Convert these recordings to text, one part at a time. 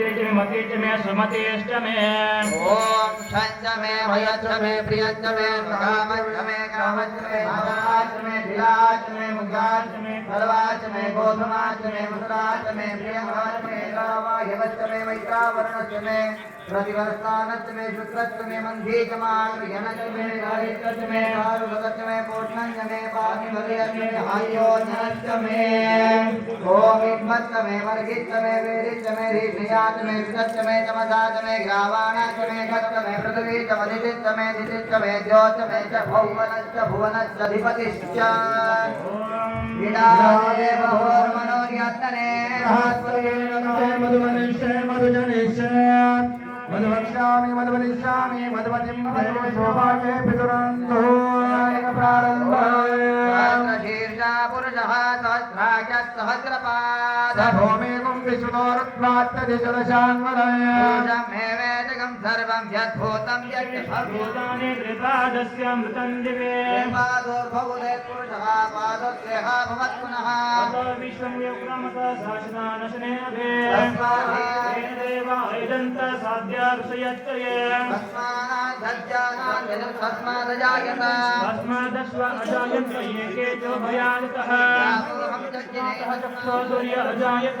च मे सुमतेश्च मे ॐ शञ्च मे भयच्च मे प्रियच्च मे कामच्च मे कामच्च मे भागाच्च मे धिलाच्च मे मुग्धाच्च मे सर्वाच्च मे गोधमाच्च मे मधुराच्च मे प्रियङ्गाच्च मे रामायवच्च मे मे मे शुक्रच्च शुक्रत्वमे मन्धीच मार्यनच्च मे गायित्रच्च मे दारुभगच्च मे पोषणञ्च मे पानिभगयच्च मे हायोजनच्च मे ॐ इद्मच्च मे वर्गिच्च मे वेदिच्च च भौवनश्च भुवनश्चधिपतिश्च विडादेवहोर्मनोर्यत्तने महात्मने मधुमनिष्ये मधुजनिष्ये మధువక్ష్యామి మధువలిష్యామి మధుమతిం సోభాగ్యే పితురంతో ప్రారంభ శీర్షా పురుష సహస్రాఖ్య సహస్రపాద భూమి विश्वदोरुत्वात्तदिशदशान्वदय मे वेदकं सर्वं यद्भूतं यच्च भूतानि त्रिपादस्यामृतं दिवे। पादोर्भवुदे पुरुषः भवत् पुनः विश्वं व्यक्रमत शासनानशने अभे। तस्मात् देवा ऐदन्त साध्या ऋषयश्च ये तस्मादजायत। तस्मादश्व अजायन्त ये केचो भयादितः चक्षो सूर्य अजायत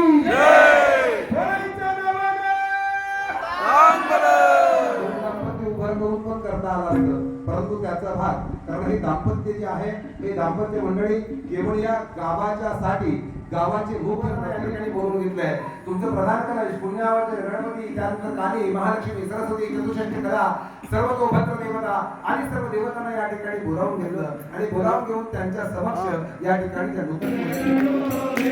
करता आलं असतं परंतु त्याचा भाग कारण हे दाम्पत्य जे आहे हे दाम्पत्य मंडळी केवळ या गावाच्या साठी गावाचे मुख्य त्या ठिकाणी बोलून घेतलंय तुमचं प्रधान कलश पुण्यावरचे गणपती त्यानंतर काली महालक्ष्मी सरस्वती चतुष्टी कला सर्व तो भद्र देवता आणि सर्व देवतांना या ठिकाणी बोलावून घेतलं आणि बोलावून घेऊन त्यांच्या समक्ष या ठिकाणी त्या नूतन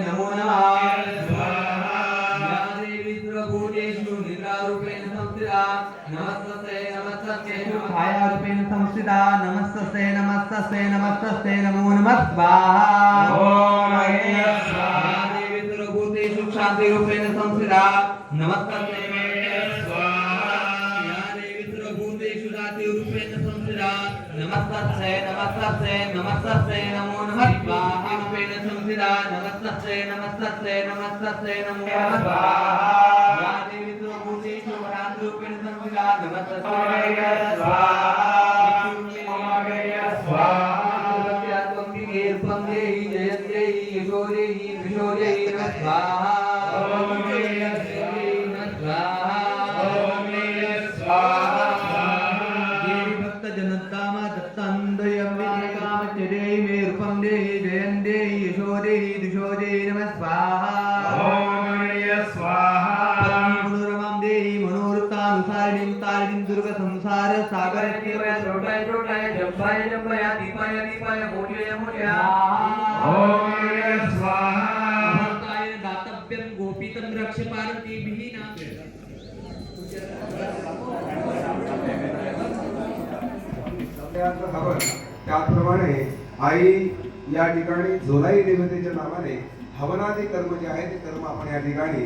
नमः या देवी सर्वभूतेषु निद्रारूपेण संस्थिता नमस्तस्यै नमस्तस्यै छायारूपेण संस्थिता नमस्तस्यै नमस्तस्यै नमस्तस्यै नमो नमः स्वाहा या देवी सर्वभूतेषु शान्तिरूपेण संस्थिता నమస్తస్సే నమస్తస్సే నమస్తస్సే నమో నమః స్వాహ పేన సంసిదా నమస్తస్సే నమస్తస్సే నమస్తస్సే నమో నమః స్వాహ దేవి తో భూతేషు వరాంతు పేన సంసిదా నమస్తస్సే స్వాహ देवी जयन्देवी यशोदेवी दुशोदेवी नमः स्वाहा स्वाहा देवी मनोरथानुसारिणीं तारिणीं दुर्गसंसार सागर त्रोटाय त्रोटाय जम्बाय जम्बया दीपाय दीपाय मोचय मोचय स्वाहा दातव्यं गोपितं रक्ष पार्वतीभिः नाम त्याचप्रमाणे आई या ठिकाणी झोलाई देवतेच्या नावाने हवनादी कर्म जे आहे ते कर्म आपण या ठिकाणी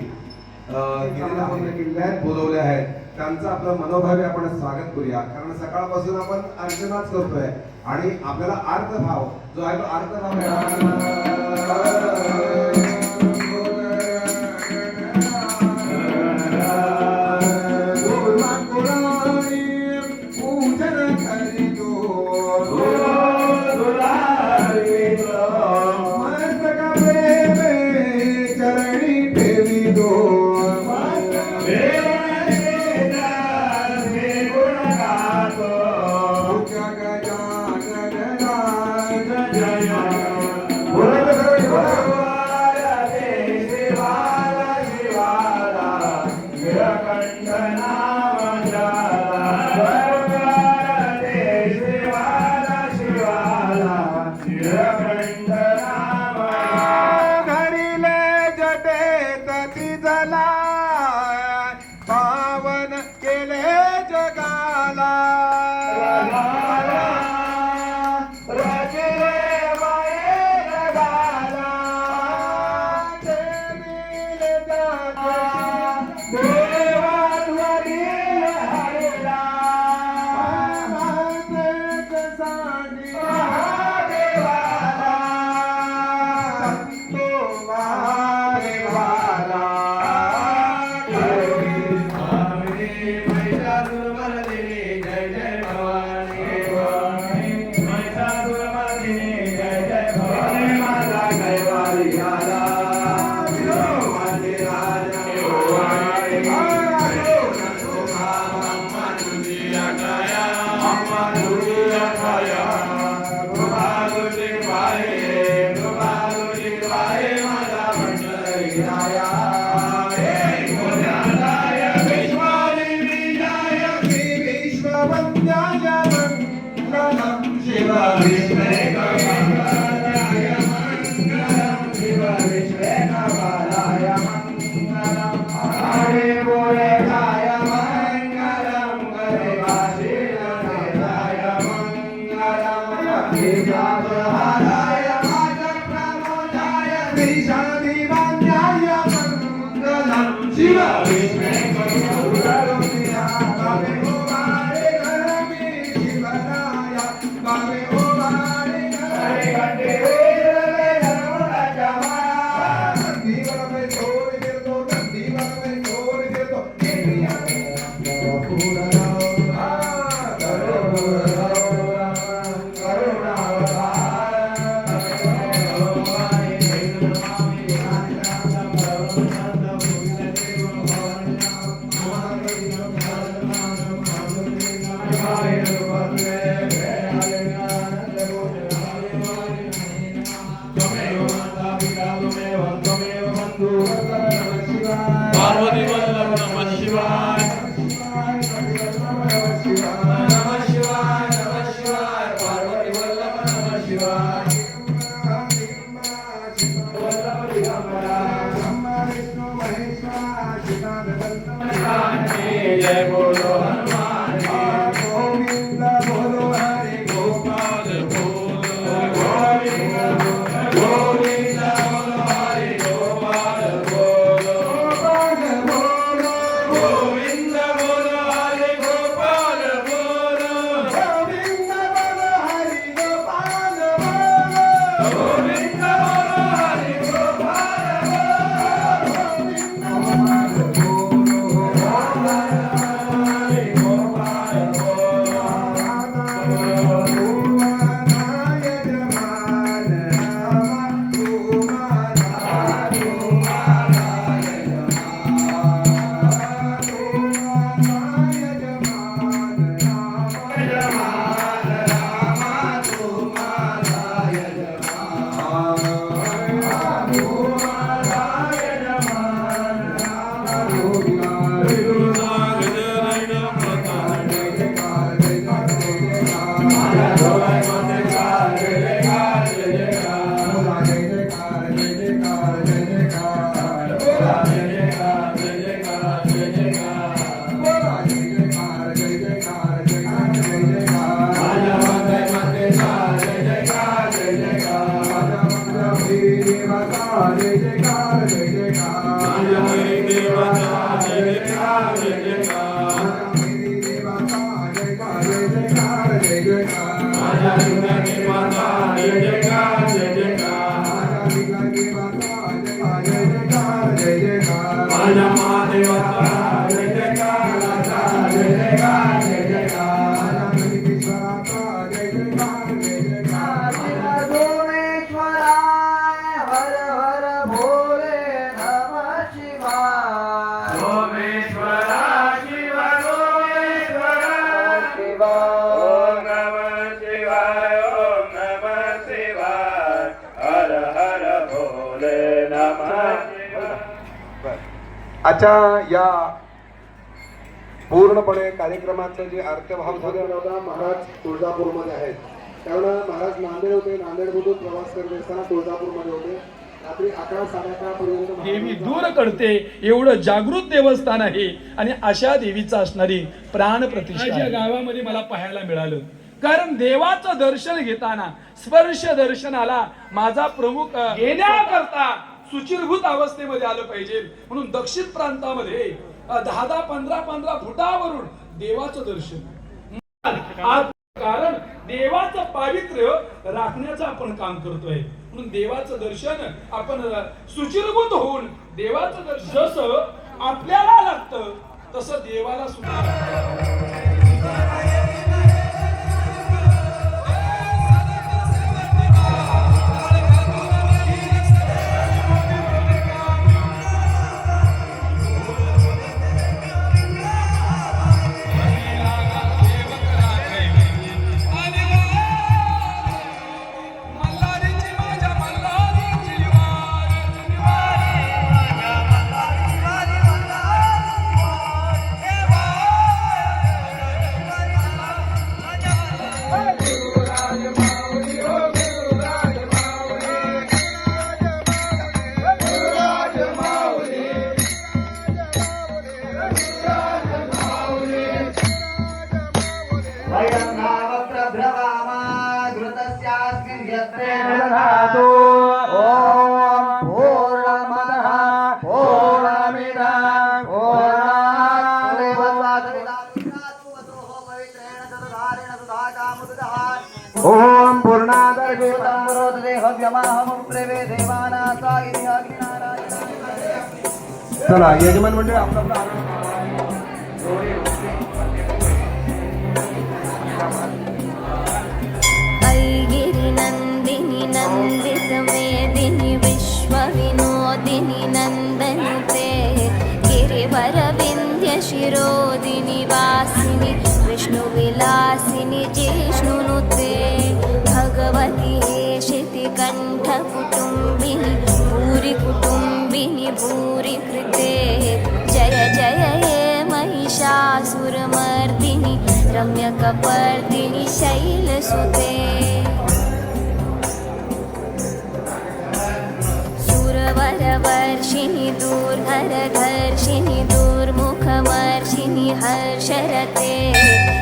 किल्ल्यात आहेत बोलवले आहेत. त्यांचं आपलं मनोभावे आपण स्वागत करूया. कारण सकाळपासून आपण अर्चनाच करतोय आणि आपल्याला आर्तभाव जो आहे तो आर्तभाव पूजन না ಜೀವನವೇ ಸೋ పార్వతీ आजच्या या पूर्णपणे कार्यक्रमाचं जे अर्थभाव झालं होता महाराज तुळजापूरमध्ये आहेत. त्यावेळेला महाराज नांदेड होते नांदेडमधून प्रवास करत असताना तुळजापूरमध्ये होते. रात्री अकरा साडे अकरापर्यंत देवी दूर करते एवढं जागृत देवस्थान आहे. आणि अशा देवीचा असणारी प्राण प्रतिष्ठा या गावामध्ये मला पाहायला मिळालं. कारण देवाचं दर्शन घेताना स्पर्श दर्शनाला माझा प्रमुख अ, घेण्याकरता सुचिरभूत अवस्थेमध्ये आलं पाहिजे. म्हणून दक्षिण प्रांतामध्ये दहा दहा पंधरा पंधरा फुटावरून देवाचं दर्शन. आज कारण देवाचं पावित्र्य राखण्याचं आपण काम करतोय. म्हणून देवाचं दर्शन आपण सुचिरभूत होऊन देवाचं दर्शन जसं आपल्याला लागतं तसं देवाला सुद्धा. ओम अग्निनारायण चला यजमान मंडळ आपला आपला आनंद. ऐगिरिनन्दिनि नन्दितमेदिनि विश्वविनोदिनि नन्दनुते गिरिवरविन्द्यशिरोदिनि वासिनि शितिकण्ठकुटुम्बिनि भूरि कुटुम्बिनि भूरि कृते। जय जय हे महिषासुरमर्दिनि रम्यकपर्दिनि शैलसुते। सुरवरवर्षिणि दूर्धरघर्षिणि दूर्मुखमर्षिणि हर्षरते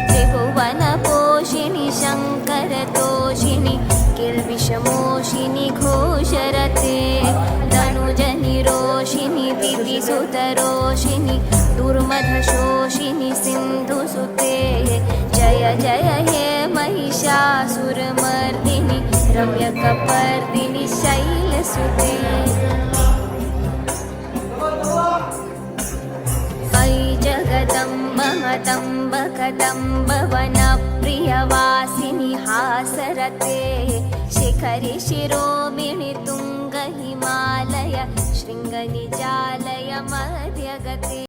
त्रिभुवनपोषिणि शङ्करतोषिणि किल्बिषमोषिनि घोषरते तनुजनिरोषिणि दितिसुतरोषिणि दुर्मधशोषिनि सिन्धुसुते जय जय हे महिषासुरमर्दिनि रम्यकपर्दिनि शैलसुते अयि जगदम्ब मदम्ब कदम्ब वनप्रियवासिनि हासरते। शिखरि शिरोमिणि तुङ्ग हिमालय शृङ्गनिजालय मध्यगते